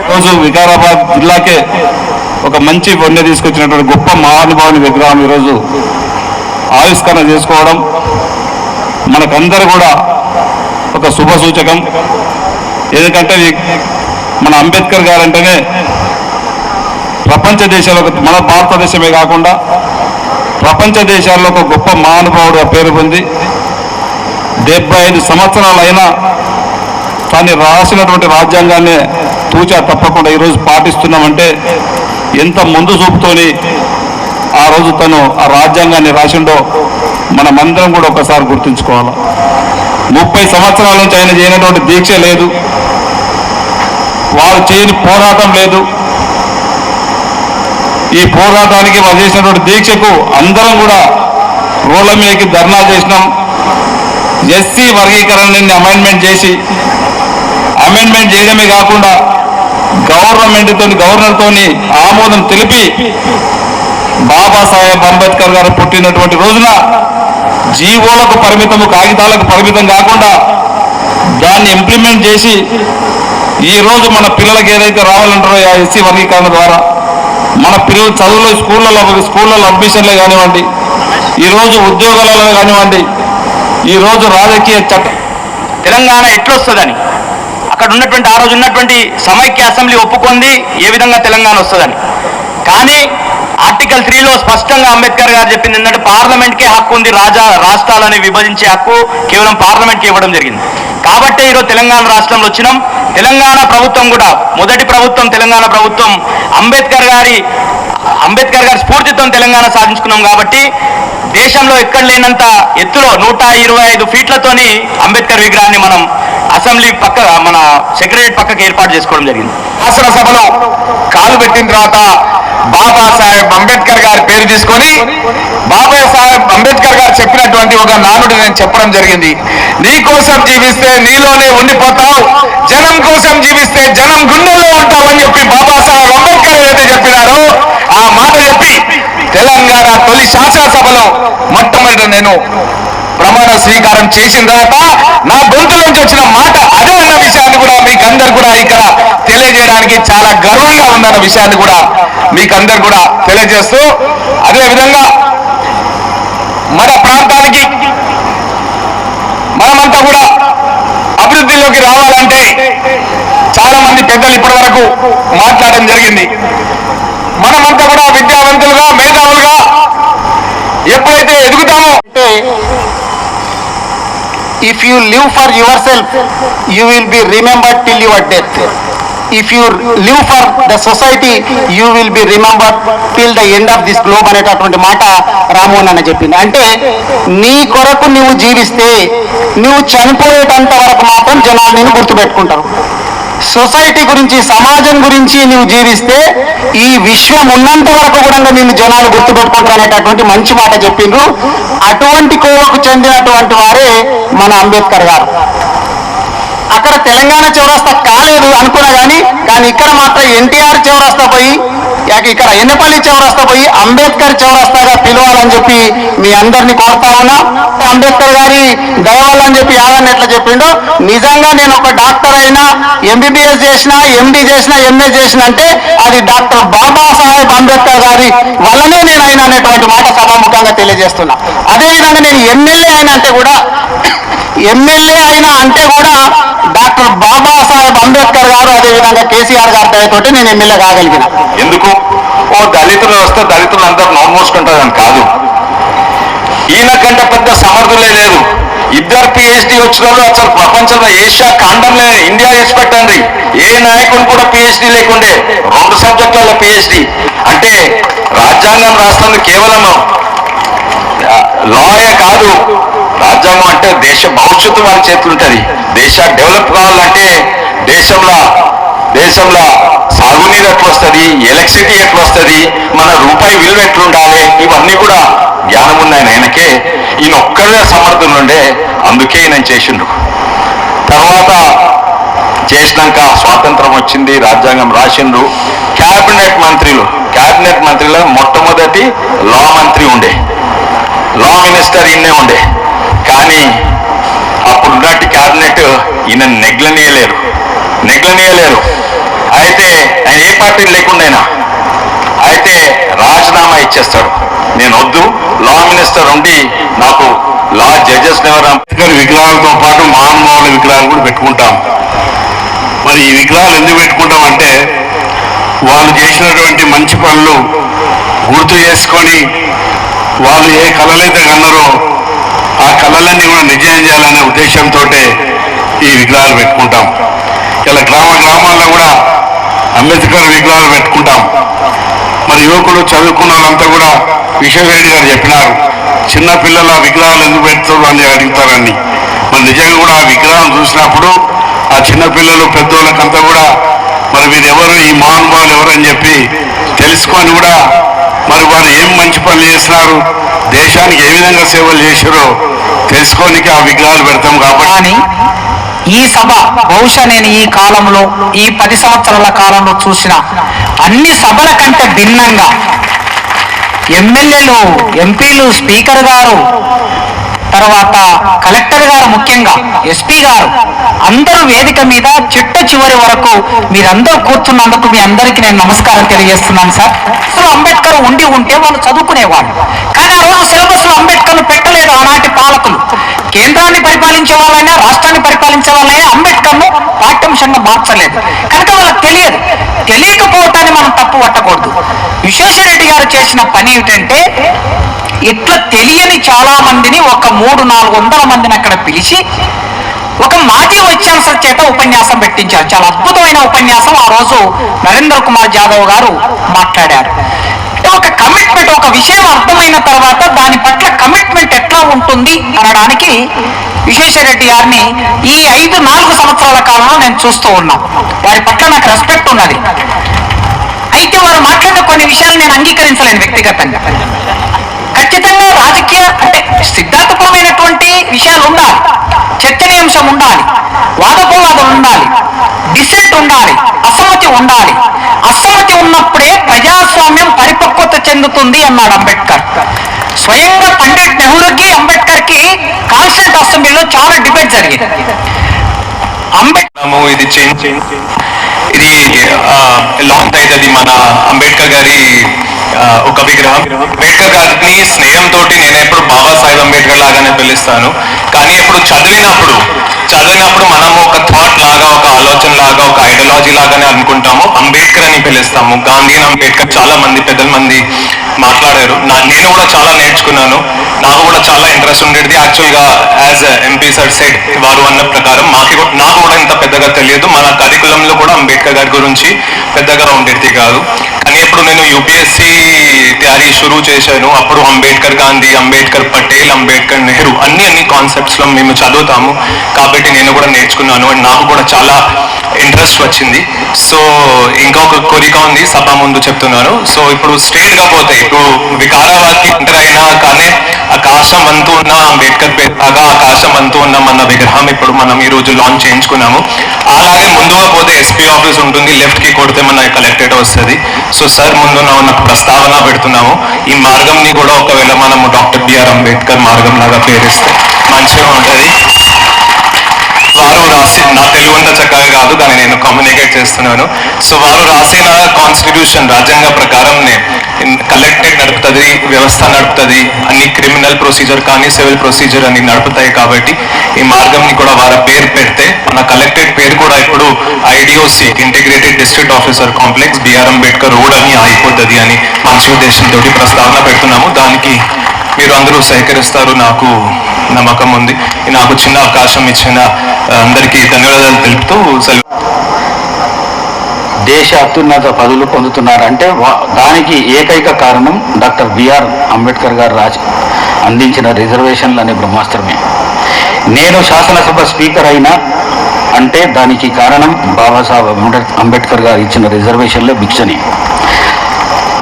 ఈరోజు వికారాబాద్ జిల్లాకే ఒక మంచి వన్య తీసుకొచ్చినటువంటి గొప్ప మహానుభావుని విగ్రహం ఈరోజు ఆవిష్కరణ చేసుకోవడం మనకందరు కూడా ఒక శుభ సూచకం. ఎందుకంటే మన అంబేద్కర్ గారు అంటేనే ప్రపంచ దేశాలకు మన భారతదేశమే కాకుండా ప్రపంచ దేశాల్లో ఒక గొప్ప మహానుభావుడు పేరు పొంది డెబ్బై ఐదు సంవత్సరాలైనా తాను రాసినటువంటి రాజ్యాంగాన్ని తూచా తప్పకుండా ఈరోజు పాటిస్తున్నామంటే ఎంత ముందు చూపుతోని ఆ రోజు తను ఆ రాజ్యాంగాన్ని రాసిండో మనమందరం కూడా ఒకసారి గుర్తుంచుకోవాలి. ముప్పై సంవత్సరాల నుంచి ఆయన చేయనటువంటి దీక్ష లేదు. వారు చేయని పోరాటం లేదు. ఈ పోరాటానికి వారు చేసినటువంటి దీక్షకు అందరం కూడా రోడ్ల మీదకి ధర్నా చేసినాం. ఎస్సీ వర్గీకరణని అమెండ్మెంట్ చేసి అమెండ్మెంట్ చేయడమే కాకుండా గవర్నమెంట్తో గవర్నర్తో ఆమోదం తెలిపి బాబాసాహెబ్ అంబేద్కర్ గారు పుట్టినటువంటి రోజున జీవోలకు పరిమితము కాగితాలకు పరిమితం కాకుండా దాన్ని ఇంప్లిమెంట్ చేసి ఈ రోజు మన పిల్లలకి ఏదైతే రావాలంటారో ఆ ఎస్సీ వర్గీకరణ ద్వారా మన పిల్లలు చదువులో స్కూళ్ళలో స్కూళ్ళలో అడ్మిషన్లే కానివ్వండి ఈరోజు ఉద్యోగాలలో కానివ్వండి ఈరోజు రాజకీయ చట్టం తెలంగాణ ఎట్లొస్తుందని? అక్కడ ఉన్నటువంటి ఆ రోజు ఉన్నటువంటి సమైక్య అసెంబ్లీ ఒప్పుకుంది ఏ విధంగా తెలంగాణ వస్తుందని? కానీ ఆర్టికల్ త్రీలో స్పష్టంగా అంబేద్కర్ గారు చెప్పింది ఏంటంటే పార్లమెంట్కే హక్కు ఉంది రాజా రాష్ట్రాలని విభజించే హక్కు కేవలం పార్లమెంట్కి ఇవ్వడం జరిగింది. కాబట్టి ఈరోజు తెలంగాణ రాష్ట్రంలో వచ్చినాం. తెలంగాణ ప్రభుత్వం కూడా మొదటి ప్రభుత్వం తెలంగాణ ప్రభుత్వం అంబేద్కర్ గారి అంబేద్కర్ గారి స్ఫూర్తితో తెలంగాణ సాధించుకున్నాం కాబట్టి దేశంలో ఎక్కడ లేనంత ఎత్తులో నూట ఇరవై ఐదు ఫీట్లతోని అంబేద్కర్ విగ్రహాన్ని మనం అసెంబ్లీ పక్క మన సెక్రటరియట్ పక్కకి ఏర్పాటు చేసుకోవడం జరిగింది. శాసనసభలో కాలు పెట్టిన తర్వాత బాబాసాహెబ్ అంబేద్కర్ గారి పేరు తీసుకొని బాబాసాహెబ్ అంబేద్కర్ గారు చెప్పినటువంటి ఒక నానుడు నేను చెప్పడం జరిగింది. నీ కోసం జీవిస్తే నీలోనే ఉండిపోతావు జనం కోసం జీవిస్తే జనం గుండెల్లో ఉంటావు అని చెప్పి బాబాసాహెబ్ అంబేద్కర్ ఏదైతే చెప్పినారో ఆ మాట చెప్పి తెలంగాణ తొలి శాసనసభలో మొట్టమొదటి నేను ప్రమాణ స్వీకారం చేసిన తర్వాత నా గొంతు నుంచి వచ్చిన మాట అదే అన్న విషయాన్ని కూడా మీకు కూడా ఇక్కడ తెలియజేయడానికి చాలా గర్వంగా ఉందన్న విషయాన్ని కూడా మీకు అందరు కూడా తెలియజేస్తూ అదే విధంగా మన ప్రాంతానికి మనమంతా కూడా అభివృద్ధిలోకి రావాలంటే చాలా మంది పెద్దలు ఇప్పటి వరకు మాట్లాడడం జరిగింది. మనమంతా కూడా విద్యావంతులుగా మేధావులుగా ఎప్పుడైతే ఎదుగుతామో if you live for yourself, you will be remembered till your death. If you live for the society, you will be remembered till the end of this globe అనేటటువంటి మాట రామోహన్ అన్న చెప్పింది అంటే నీ కొరకు నువ్వు జీవిస్తే నువ్వు చనిపోయేటంత వరకు మాత్రం జనాలు నేను గుర్తుపెట్టుకుంటారు సొసైటీ గురించి సమాజం గురించి నువ్వు జీవిస్తే ఈ విశ్వం ఉన్నంత వరకు కూడా నిన్ను జనాలు గుర్తుపెట్టుకుంటారు అనేటటువంటి మంచి మాట చెప్పిండ్రు. అటువంటి కోవకు చెందినటువంటి వారే మన అంబేద్కర్ గారు. అక్కడ తెలంగాణ చౌరస్తా కాలేదు అనుకున్నా కానీ కానీ ఇక్కడ మాత్రం ఎన్టీఆర్ చౌరస్తా పోయి ఇక్కడ ఎన్నపల్లి చౌరస్తా పోయి అంబేద్కర్ చౌరస్తాగా పిలవాలని చెప్పి మీ అందరిని కోరుతా ఉన్నా. అంబేద్కర్ గారి దయవాలని చెప్పి యాదన్న ఎట్లా చెప్పిండో నిజంగా నేను ఒక డాక్టర్ అయినా ఎంబీబీఎస్ చేసిన ఎండి చేసిన ఎంఏ చేసిన అంటే అది డాక్టర్ బాబాసాహెబ్ అంబేద్కర్ గారి వల్లనే నేను అయినా అనేటువంటి మాట సభాముఖంగా తెలియజేస్తున్నా. అదేవిధంగా నేను ఎమ్మెల్యే అయినా అంటే కూడా ఎమ్మెల్యే అయినా అంటే కూడా డాక్టర్ బాబాసాహెబ్ అంబేద్కర్ గారు అదేవిధంగా కేసీఆర్ గారి దయతోటి నేను ఎమ్మెల్యే కాగలిగిన. ఎందుకు? ఓ దళితులు వస్తే దళితులు అందరూ నోరు మూసుకుంటారని కాదు. ఈయన కంటే పెద్ద సమర్థులే లేదు ఇద్దరు పిహెచ్డి వచ్చిన వాళ్ళు అసలు ప్రపంచంలో ఏషియా ఖండంలో ఇండియా చేసి పెట్టండి. ఏ నాయకుడు కూడా పిహెచ్డి లేకుండే. రెండు సబ్జెక్టులలో పిహెచ్డి అంటే రాజ్యాంగం రాస్తుంది కేవలం లాయే కాదు. రాజ్యాంగం అంటే దేశ భవిష్యత్తు వారి చేతులు ఉంటుంది దేశ డెవలప్ కావాలంటే దేశంలో దేశంలో సాగునీరు ఎట్లా వస్తుంది ఎలక్ట్రిసిటీ ఎట్లా వస్తుంది మన రూపాయి విలువ ఎట్లుండాలి ఇవన్నీ కూడా జ్ఞానం ఉన్నాయి ఆయనకే ఈయన ఒక్కడే సమర్థులు ఉండే అందుకే ఈయన చేసిండు. తర్వాత చేసినాక స్వాతంత్రం వచ్చింది రాజ్యాంగం రాసిండ్రు క్యాబినెట్ మంత్రులు క్యాబినెట్ మంత్రిలో మొట్టమొదటి లా మంత్రి ఉండే. లా మినిస్టర్ ఈయనే ఉండే. కానీ అప్పుడున్నట్టు క్యాబినెట్ ఈయన నెగ్లనీయలేరు నెగ్లనీయలేరు అయితే ఆయన ఏ పార్టీ లేకుండా అయితే రాజీనామా ఇచ్చేస్తాడు. నేను వద్దు లా మినిస్టర్ ఉండి నాకు లా జడ్జెస్ అంబేద్కర్ విగ్రహాలతో పాటు మహానుభావుల విగ్రహాలు కూడా పెట్టుకుంటాం. మరి ఈ విగ్రహాలు ఎందుకు పెట్టుకుంటాం అంటే వాళ్ళు చేసినటువంటి మంచి పనులు గుర్తు చేసుకొని వాళ్ళు ఏ కళలైతే కన్నారో ఆ కళలన్నీ కూడా నిజం చేయాలనే ఉద్దేశంతో ఈ విగ్రహాలు పెట్టుకుంటాం. ఇలా గ్రామ గ్రామాల్లో కూడా అంబేద్కర్ విగ్రహాలు పెట్టుకుంటాం. మరి యువకులు చదువుకున్న వాళ్ళంతా కూడా విశ్వరెడ్డి గారు చెప్పినారు చిన్నపిల్లల విగ్రహాలు ఎందుకు పెడతారు? అని అడుగుతారని. మరి నిజంగా కూడా ఆ విగ్రహం చూసినప్పుడు ఆ చిన్నపిల్లలు పెద్దోళ్ళకంతా కూడా మరి వీరెవరు? ఈ మహానుభావులు ఎవరని చెప్పి తెలుసుకొని కూడా మరి వారు ఏం మంచి పనులు చేస్తున్నారు దేశానికి ఏ విధంగా సేవలు చేశారో తెలుసుకోనికి ఆ విగ్రహాలు పెడతాం కాబట్టి. ఈ సభ బహుశా నేను ఈ కాలంలో ఈ పది సంవత్సరాల కాలంలో చూసిన అన్ని సభల కంటే భిన్నంగా ఎమ్మెల్యేలు ఎంపీలు స్పీకర్ గారు తర్వాత కలెక్టర్ గారు ముఖ్యంగా ఎస్పీ గారు అందరూ వేదిక మీద చిట్ట చివరి వరకు మీరందరూ కూర్చున్నందుకు మీ అందరికీ నేను నమస్కారం తెలియజేస్తున్నాను సార్. అసలు అంబేద్కర్ ఉండి ఉంటే వాళ్ళు చదువుకునేవాళ్ళు. కానీ ఆ రోజు సిలబస్లో అంబేద్కర్ పెట్టలేదు ఆనాటి పాలకులు. కేంద్రాన్ని పరిపాలించే వాళ్ళైనా రాష్ట్రాన్ని పరిపాలించే వాళ్ళైనా అంబేద్కర్ను పాఠ్యాంశంగా మార్చలేదు. కనుక వాళ్ళకి తెలియదు. తెలియకపోవటాన్ని మనం తప్పు పట్టకూడదు. విశ్వేశ్వరరెడ్డి గారు చేసిన పని ఏమిటంటే ఇట్లా తెలియని చాలా మందిని ఒక మూడు నాలుగు వందల మందిని అక్కడ పిలిచి ఒక మాజీ వైస్ చేత ఉపన్యాసం పెట్టించారు. చాలా అద్భుతమైన ఉపన్యాసం ఆ రోజు నరేంద్ర కుమార్ జాదవ్ గారు మాట్లాడారు. ఒక కమిట్మెంట్ ఒక విషయం అర్థమైన తర్వాత దాని పట్ల కమిట్మెంట్ ఎట్లా ఉంటుంది అనడానికి విశేషరెడ్డి గారిని ఈ ఐదు నాలుగు సంవత్సరాల కాలంలో నేను చూస్తూ ఉన్నాను వారి పట్ల నాకు రెస్పెక్ట్ ఉన్నది. అయితే వారు మాట్లాడిన కొన్ని విషయాలు నేను అంగీకరించలేను వ్యక్తిగతంగా. ఖచ్చితంగా రాజకీయ అంటే సిద్ధాంతపరమైనటువంటి విషయాలు ఉండాలి. చర్చనీయాంశం ఉండాలి. వాదోపవాదం ఉండాలి. డిసెంట్ ఉండాలి. అసమ్మతి ఉండాలి. అసమ్మతి ఉన్నప్పుడే ప్రజాస్వామ్యం పరిపక్వత చెందుతుంది అన్నాడు అంబేద్కర్. స్వయంగా పండిట్ నెహ్రూకి అంబేద్కర్కి కాన్స్టిట్యూట్ అసెంబ్లీలో చాలా డిబేట్ జరిగింది. అంబేద్కర్ ఇది ఇది లాంగ్ అవుతుంది మన అంబేద్కర్ గారి ఒక విగ్రహం. అంబేద్కర్ గారిని స్నేహంతో నేను ఎప్పుడు బాబా సాహెబ్ అంబేద్కర్ లాగానే పిలుస్తాను. కానీ ఇప్పుడు చదివినప్పుడు చదివినప్పుడు మనము ఒక థాట్ లాగా ఒక ఆలోచన లాగా ఒక ఐడియాలజీ లాగానే అనుకుంటాము. అంబేద్కర్ అని పిలుస్తాము. గాంధీ అంబేద్కర్ చాలా మంది పెద్దల మంది మాట్లాడారు. నా నేను కూడా చాలా నేర్చుకున్నాను. నాకు కూడా చాలా ఇంట్రెస్ట్ ఉండేది. యాక్చువల్గా యాజ్ ఎంపీ సార్ సెట్ వారు అన్న ప్రకారం మాకు నాకు కూడా ఇంత పెద్దగా తెలియదు. మన కరికులంలో కూడా అంబేద్కర్ గారి గురించి పెద్దగా ఉండేది కాదు. కానీ ఇప్పుడు నేను యూపీఎస్సి తయారీ షురూ చేశాను. అప్పుడు అంబేద్కర్ గాంధీ అంబేద్కర్ పటేల్ అంబేద్కర్ నెహ్రూ అన్ని అన్ని కాన్సెప్ట్స్లో మేము చదువుతాము. కాబట్టి నేను కూడా నేర్చుకున్నాను అండ్ నాకు కూడా చాలా ఇంట్రెస్ట్ వచ్చింది. సో ఇంకొక కోరిక ఉంది సభ ముందు చెప్తున్నాను సో ఇప్పుడు స్ట్రేట్ పోతాయి పోతే ఇప్పుడు వికారాబాద్కి ఎంటర్ అయినా కానీ ఆకాశం అంతూ ఉన్న అంబేద్కర్ పేరుగా ఆకాశం అంతూ ఉన్న మన విగ్రహం ఇప్పుడు మనం ఈ రోజు లాంచ్ చేయించుకున్నాము. అలాగే ముందుగా ఎస్పీ ఆఫీస్ ఉంటుంది లెఫ్ట్కి కొడితే మన కలెక్టరేట్ వస్తుంది. సో సార్ ముందు ఉన్న ప్రస్తావన పెడుతున్నాము. ఈ మార్గంని కూడా ఒకవేళ మనము డాక్టర్ బిఆర్ అంబేద్కర్ మార్గం లాగా పేరిస్తే మంచిగా ఉంటుంది. వారు రాసిన నా తెలుగు అంతా చక్కగా కాదు కానీ నేను కమ్యూనికేట్ చేస్తున్నాను. సో వారు రాసిన కాన్స్టిట్యూషన్ రాజ్యాంగ ప్రకారం కలెక్టరేట్ నడుపుతుంది వ్యవస్థ నడుపుతుంది అన్ని క్రిమినల్ ప్రొసీజర్ కానీ సివిల్ ప్రొసీజర్ అని నడుపుతాయి కాబట్టి ఈ మార్గంని కూడా వారి పేరు పెడితే మన కలెక్టరేట్ పేరు కూడా ఇప్పుడు IDOC integrated district officer complex BR Ambedkar road అని అయిపోతుంది అని మంచి ఉద్దేశంతో ప్రస్తావన పెడుతున్నాము. దానికి మీరు అందరూ సహకరిస్తారు నాకు నమ్మకం ఉంది. నాకు చిన్న అవకాశం ఇచ్చిన అందరికీ ధన్యవాదాలు తెలుపుతూ సెలవు. దేశ అత్యున్నత పదవులు పొందుతున్నారంటే వా- దానికి ఏకైక కారణం డాక్టర్ బిఆర్ అంబేద్కర్ గారు రాసి అందించిన రిజర్వేషన్లు అనే బ్రహ్మాస్త్రమే. నేను శాసనసభ స్పీకర్ అయినా అంటే దానికి కారణం బాబాసాహెబ్ అంబేద్కర్ గారు ఇచ్చిన రిజర్వేషన్లే భిక్షని.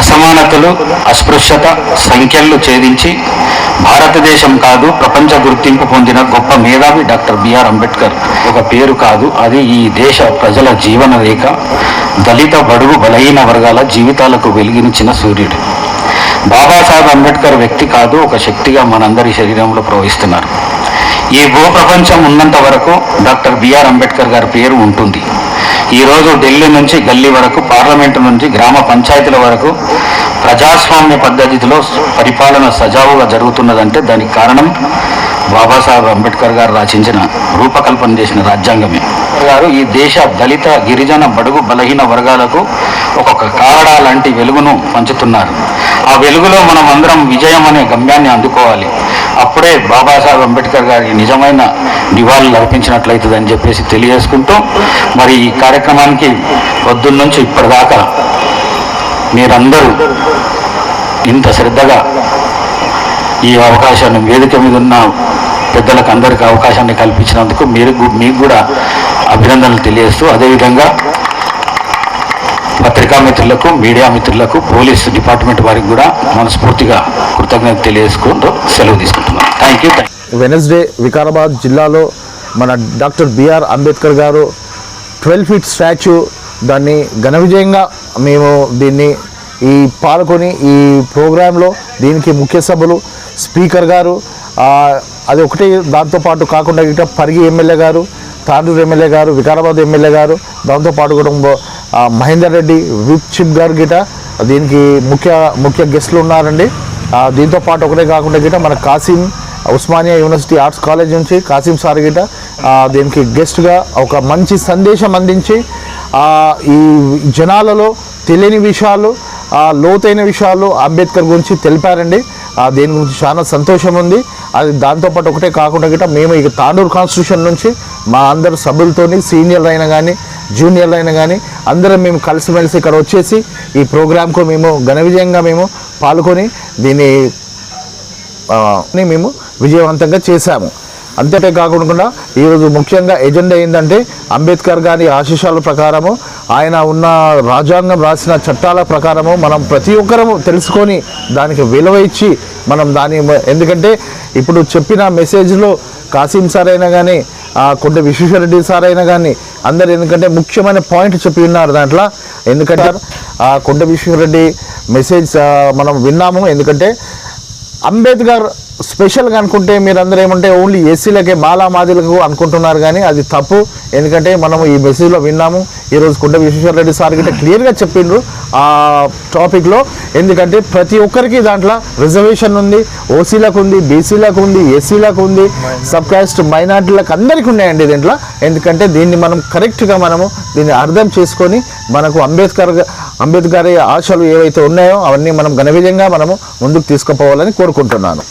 అసమానతలు అస్పృశ్యత సంఖ్యలు ఛేదించి భారతదేశం కాదు ప్రపంచ గుర్తింపు పొందిన గొప్ప మేధావి డాక్టర్ బిఆర్ అంబేద్కర్. ఒక పేరు కాదు అది ఈ దేశ ప్రజల జీవన రేఖ. దళిత బడుగు బలహీన వర్గాల జీవితాలకు వెలిగించిన సూర్యుడు. బాబాసాహెబ్ అంబేద్కర్ వ్యక్తి కాదు ఒక శక్తిగా మనందరి శరీరంలో ప్రవహిస్తున్నారు. ఈ భూ ప్రపంచం ఉన్నంత వరకు డాక్టర్ బిఆర్ అంబేద్కర్ గారి పేరు ఉంటుంది. ఈరోజు ఢిల్లీ నుంచి గల్లీ వరకు పార్లమెంటు నుంచి గ్రామ పంచాయతీల వరకు ప్రజాస్వామ్య పద్ధతిలో పరిపాలన సజావుగా జరుగుతున్నదంటే దానికి కారణం బాబాసాహెబ్ అంబేద్కర్ గారు రచించిన రూపకల్పన చేసిన రాజ్యాంగమే. గారు ఈ దేశ దళిత గిరిజన బడుగు బలహీన వర్గాలకు ఒక్కొక్క కారడా లాంటి వెలుగును పంచుతున్నారు. ఆ వెలుగులో మనం అందరం విజయం అనే గమ్యాన్ని అందుకోవాలి. అప్పుడే బాబాసాహెబ్ అంబేద్కర్ గారికి నిజమైన నివాళులు అర్పించినట్లయితుందని చెప్పేసి తెలియజేసుకుంటూ మరి ఈ కార్యక్రమానికి పొద్దున్న నుంచి ఇప్పటిదాకా మీరందరూ ఇంత శ్రద్ధగా ఈ అవకాశాన్ని వేదిక మీద ఉన్న పెద్దలకు అందరికీ అవకాశాన్ని కల్పించినందుకు మీరు మీకు కూడా అభినందనలు తెలియజేస్తూ అదేవిధంగా పత్రికా మిత్రులకు మీడియా మిత్రులకు పోలీస్ డిపార్ట్మెంట్ వారికి కూడా మనస్ఫూర్తిగా కృతజ్ఞత తెలియజేసుకుంటూ సెలవు తీసుకుంటున్నాం. థ్యాంక్ యూ వెనస్డే వికారాబాద్ జిల్లాలో మన డాక్టర్ బిఆర్ అంబేద్కర్ గారు ట్వెల్వ్ ఫీట్ స్టాచ్యూ దాన్ని ఘన విజయంగా మేము దీన్ని ఈ పాల్గొని ఈ ప్రోగ్రాంలో దీనికి ముఖ్య సభలు స్పీకర్ గారు అది ఒకటి దాంతోపాటు కాకుండా ఇట పరిగి ఎమ్మెల్యే గారు తాండూరు ఎమ్మెల్యే గారు వికారాబాద్ ఎమ్మెల్యే గారు దాంతోపాటు కూడా మహేందర్ రెడ్డి విప్ చిప్ గారు గిట దీనికి ముఖ్య ముఖ్య గెస్టులు ఉన్నారండి. దీంతో పాటు ఒకటే కాకుండా గిట మన Kasim Osmania university arts college నుంచి కాసిం సార్ గిట దీనికి గెస్ట్గా ఒక మంచి సందేశం అందించి ఈ జనాలలో తెలియని విషయాలు లోతైన విషయాలు అంబేద్కర్ గురించి తెలిపారండి. దేని దీని గురించి చాలా సంతోషం ఉంది. అది దాంతోపాటు ఒకటే కాకుండా గిట మేము ఇక తాండూరు కాన్స్టిట్యూషన్ నుంచి మా అందరు సభ్యులతోని సీనియర్లు అయినా కానీ జూనియర్లు అయినా కానీ అందరం మేము కలిసిమెలిసి ఇక్కడ వచ్చేసి ఈ ప్రోగ్రాంకు మేము ఘన విజయంగా మేము పాల్గొని దీన్ని ని మేము విజయవంతంగా చేశాము. అంతే కాకుండా ఈరోజు ముఖ్యంగా ఎజెండా ఏంటంటే అంబేద్కర్ గారి ఆశీషాల ప్రకారము ఆయన ఉన్న రాజ్యాంగం రాసిన చట్టాల ప్రకారము మనం ప్రతి ఒక్కరము తెలుసుకొని దానికి విలువ ఇచ్చి మనం దాని ఎందుకంటే ఇప్పుడు చెప్పిన మెసేజ్లో కాసిం సార్ అయినా కానీ కొండ విశ్వేశ్వరరెడ్డి సార్ అయినా కానీ అందరు ఎందుకంటే ముఖ్యమైన పాయింట్ చెప్పి ఉన్నారు దాంట్లో. ఎందుకంటే ఆ కొండ విశ్వేశ్వరరెడ్డి మెసేజ్ మనం విన్నాము. ఎందుకంటే అంబేద్కర్ స్పెషల్గా అనుకుంటే మీరు ఏమంటే ఓన్లీ ఎస్సీలకే మాలా మాదిలకు అనుకుంటున్నారు కానీ అది తప్పు. ఎందుకంటే మనము ఈ మెసేజ్లో విన్నాము. ఈరోజు కుండ విశ్వేశ్వర రెడ్డి సార్ గిట్ట క్లియర్గా చెప్పిండ్రు ఆ టాపిక్లో. ఎందుకంటే ప్రతి ఒక్కరికి దాంట్లో రిజర్వేషన్ ఉంది. ఓసీలకు ఉంది బీసీలకు ఉంది ఎస్సీలకు ఉంది సబ్ కాస్ట్ మైనార్టీలకు అందరికీ ఉన్నాయండి దీంట్లో. ఎందుకంటే దీన్ని మనం కరెక్ట్గా మనము దీన్ని అర్థం చేసుకొని మనకు అంబేద్కర్ అంబేద్కర్ ఆశలు ఏవైతే ఉన్నాయో అవన్నీ మనం ఘన మనము ముందుకు తీసుకుపోవాలని కోరుకుంటున్నాను.